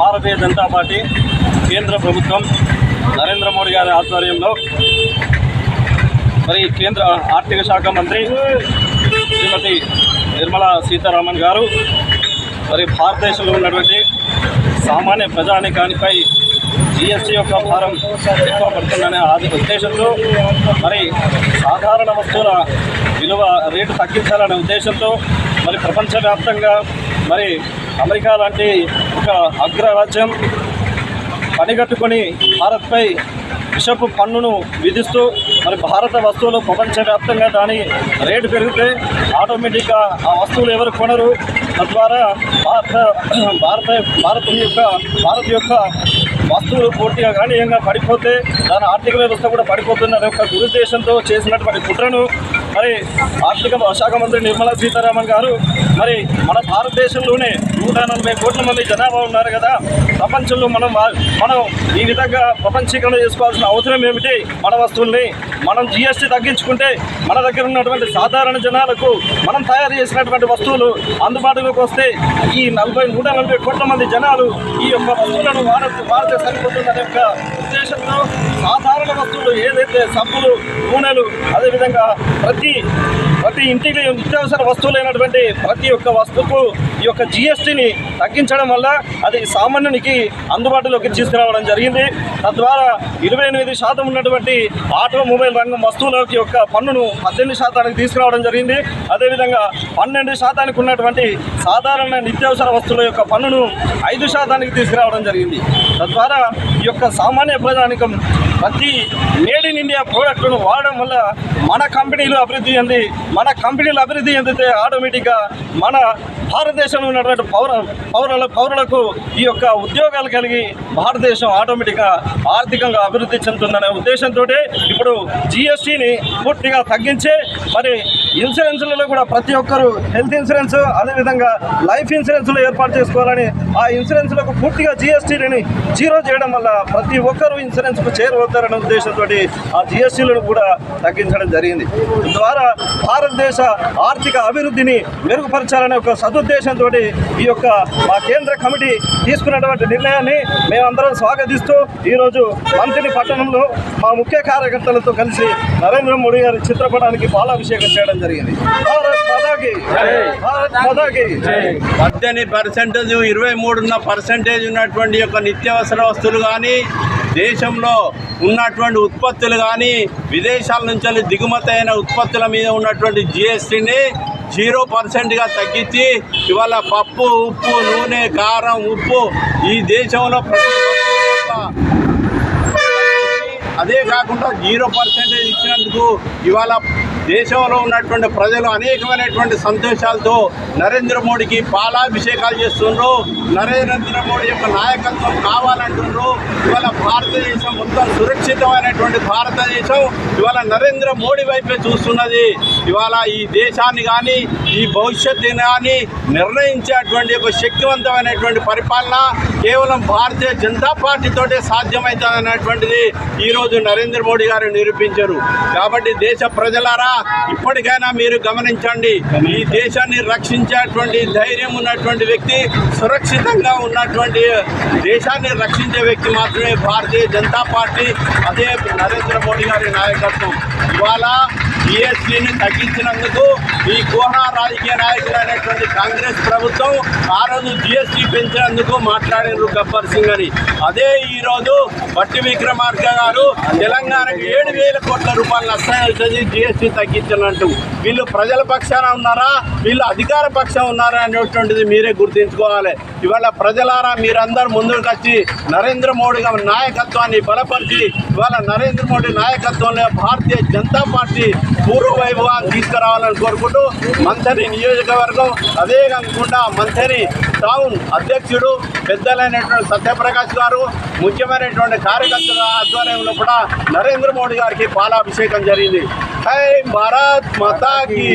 Bharatiya Janata party కేంద్ర ప్రభుత్వం నరేంద్ర మోడీ గారి ఆధ్వర్యంలో మరి కేంద్ర ఆర్థిక శాఖ మంత్రి శ్రీమతి నిర్మలా సీతారామన్ గారు మరి భారతదేశంలో ఉన్నటువంటి సామాన్య ప్రజానికానిపై జిఎస్టీ యొక్క భారం ఎక్కువ పడుతుందనే ఆది ఉద్దేశంతో మరి సాధారణ వస్తువుల విలువ రేటు తగ్గించాలనే ఉద్దేశంతో మరి ప్రపంచవ్యాప్తంగా మరి అమెరికా లాంటి ఒక అగ్రరాజ్యం పనిగట్టుకొని భారత్పై విషపు పన్నును విధిస్తూ మరి భారత వస్తువులు ప్రపంచవ్యాప్తంగా దాని రేటు పెరిగితే ఆటోమేటిక్గా ఆ వస్తువులు ఎవరు కొనరు. తద్వారా భారత భారత భారత యొక్క భారత్ యొక్క వస్తువులు పూర్తిగా గణనీయంగా పడిపోతే దాని ఆర్థిక వ్యవస్థ కూడా పడిపోతున్న యొక్క దురుద్దేశంతో చేసినటువంటి కుట్రను మరి ఆర్థిక శాఖ మంత్రి నిర్మలా సీతారామన్ గారు మరి మన భారతదేశంలోనే నూట నలభై కోట్ల మంది జనాభా ఉన్నారు కదా. ప్రపంచంలో మనం మనం ఈ విధంగా ప్రపంచీకరణ చేసుకోవాల్సిన అవసరం ఏమిటి? మన వస్తువుల్ని మనం జిఎస్టీ తగ్గించుకుంటే మన దగ్గర ఉన్నటువంటి సాధారణ జనాలకు మనం తయారు చేసినటువంటి వస్తువులు అందుబాటులోకి వస్తే ఈ నలభై నూట నలభై కోట్ల మంది జనాలు ఈ యొక్క వస్తువులను భారత వాడితే సరిపోతుందనే యొక్క ఉద్దేశంతో సాధారణ వస్తువులు ఏదైతే సబ్బులు నూనెలు అదేవిధంగా ప్రతి ప్రతి ఇంటికి నిత్యావసర వస్తువులైనటువంటి ప్రతి ఒక్క వస్తువుకు ఈ యొక్క జిఎస్టీని తగ్గించడం వల్ల అది సామాన్యునికి అందుబాటులోకి తీసుకురావడం జరిగింది. తద్వారా ఇరవై ఎనిమిది శాతం ఉన్నటువంటి ఆటోమొబైల్ రంగం వస్తువులకి యొక్క పన్నును పద్దెనిమిది శాతానికి తీసుకురావడం జరిగింది. అదేవిధంగా పన్నెండు శాతానికి ఉన్నటువంటి సాధారణ నిత్యావసర వస్తువుల యొక్క పన్నును ఐదు శాతానికి తీసుకురావడం జరిగింది. తద్వారా ఈ యొక్క సామాన్య ప్రజానికం ప్రతి మేడ్ ఇన్ ఇండియా ప్రోడక్ట్ను వాడడం వల్ల మన కంపెనీలు అభివృద్ధి చెంది మన కంపెనీలు అభివృద్ధి చెందితే ఆటోమేటిక్గా మన భారతదేశంలో ఉన్నటువంటి పౌర పౌరుల పౌరులకు ఈ యొక్క ఉద్యోగాలు కలిగి భారతదేశం ఆటోమేటిక్గా ఆర్థికంగా అభివృద్ధి చెందుతుందనే ఉద్దేశంతో ఇప్పుడు జిఎస్టీని పూర్తిగా తగ్గించే మరి ఇన్సూరెన్స్లలో కూడా ప్రతి ఒక్కరు హెల్త్ ఇన్సూరెన్స్ అదేవిధంగా లైఫ్ ఇన్సూరెన్స్లు ఏర్పాటు చేసుకోవాలని ఆ ఇన్సూరెన్స్లకు పూర్తిగా జిఎస్టీని జీరో చేయడం వల్ల ప్రతి ఒక్కరూ ఇన్సూరెన్స్కు చేరవద్దారనే ఉద్దేశంతో ఆ జిఎస్టీలను కూడా తగ్గించడం జరిగింది. ద్వారా భారతదేశ ఆర్థిక అభివృద్ధిని మెరుగుపరచాలనే ఒక సదు సదుద్దేశంతో ఈ యొక్క మా కేంద్ర కమిటీ తీసుకున్నటువంటి నిర్ణయాన్ని మేమందరం స్వాగతిస్తూ ఈరోజు మంత్రి పట్టణంలో మా ముఖ్య కార్యకర్తలతో కలిసి నరేంద్ర మోడీ గారి చిత్రపటానికి పాలాభిషేకం చేయడం జరిగింది. భారత్ మాతాకి భారత్ పద్దెనిమిది పర్సెంటేజ్ ఇరవై మూడున్న పర్సెంటేజ్ ఉన్నటువంటి యొక్క నిత్యావసర వస్తువులు కానీ దేశంలో ఉన్నటువంటి ఉత్పత్తులు కానీ విదేశాల నుంచి వెళ్ళి దిగుమతి అయిన ఉత్పత్తుల మీద ఉన్నటువంటి జిఎస్టీని జీరో పర్సెంట్గా తగ్గించి ఇవాళ పప్పు ఉప్పు నూనె కారం ఉప్పు ఈ దేశంలో ప్రతి ఒక్క అదే కాకుండా జీరో పర్సెంటేజ్ ఇచ్చినందుకు ఇవాళ దేశంలో ఉన్నటువంటి ప్రజలు అనేకమైనటువంటి సంతోషాలతో నరేంద్ర మోడీకి పాలాభిషేకాలు చేస్తుండ్రు. నరేంద్ర మోడీ యొక్క నాయకత్వం కావాలంటుండ్రు. ఇవాళ భారతదేశం మొత్తం సురక్షితమైనటువంటి భారతదేశం ఇవాళ నరేంద్ర మోడీ వైపే చూస్తున్నది. ఇవాళ ఈ దేశాన్ని కానీ ఈ భవిష్యత్తుని కానీ నిర్ణయించేటువంటి ఒక శక్తివంతమైనటువంటి పరిపాలన కేవలం భారతీయ జనతా పార్టీతోటే సాధ్యమవుతుంది అనేటువంటిది ఈరోజు నరేంద్ర మోడీ గారు నిరూపించారు. కాబట్టి దేశ ప్రజలారా ఇప్పటికైనా మీరు గమనించండి. ఈ దేశాన్ని రక్షించేటువంటి ధైర్యం ఉన్నటువంటి వ్యక్తి సురక్షితంగా ఉన్నటువంటి దేశాన్ని రక్షించే వ్యక్తి మాత్రమే భారతీయ జనతా పార్టీ అదే నరేంద్ర మోడీ గారి నాయకత్వం. ఇవాళ జిఎస్టీని తగ్గించినందుకు ఈ కోహా రాజకీయ నాయకులైనటువంటి కాంగ్రెస్ ప్రభుత్వం ఆ రోజు జిఎస్టీ పెంచినందుకు మాట్లాడారు గబ్బర్ సింగ్ అని. అదే ఈరోజు రోజు బట్టి విక్రమార్క గారు తెలంగాణకు ఏడు వేల కోట్ల రూపాయలు నష్టం అవుతుంది జిఎస్టీ తగ్గించాలంటూ వీళ్ళు ప్రజల పక్షాన ఉన్నారా? వీళ్ళు అధికార పక్షం ఉన్నారా అనేటువంటిది మీరే గుర్తుంచుకోవాలి. ఇవాళ ప్రజలారా మీరందరూ ముందుకు వచ్చి నరేంద్ర మోడీ గారి నాయకత్వాన్ని బలపరిచి ఇవాళ నరేంద్ర మోడీ నాయకత్వంలో భారతీయ జనతా పార్టీ పూర్వ వైభవాన్ని తీసుకురావాలని కోరుకుంటూ మంత్రి నియోజకవర్గం అదే కాకుండా మంత్రి టౌన్ అధ్యక్షుడు పెద్దలైనటువంటి సత్యప్రకాష్ గారు ముఖ్యమైనటువంటి కార్యకర్తల ఆధ్వర్యంలో కూడా నరేంద్ర మోడీ గారికి పాలాభిషేకం జరిగింది. హై భారత్ మాతాకి!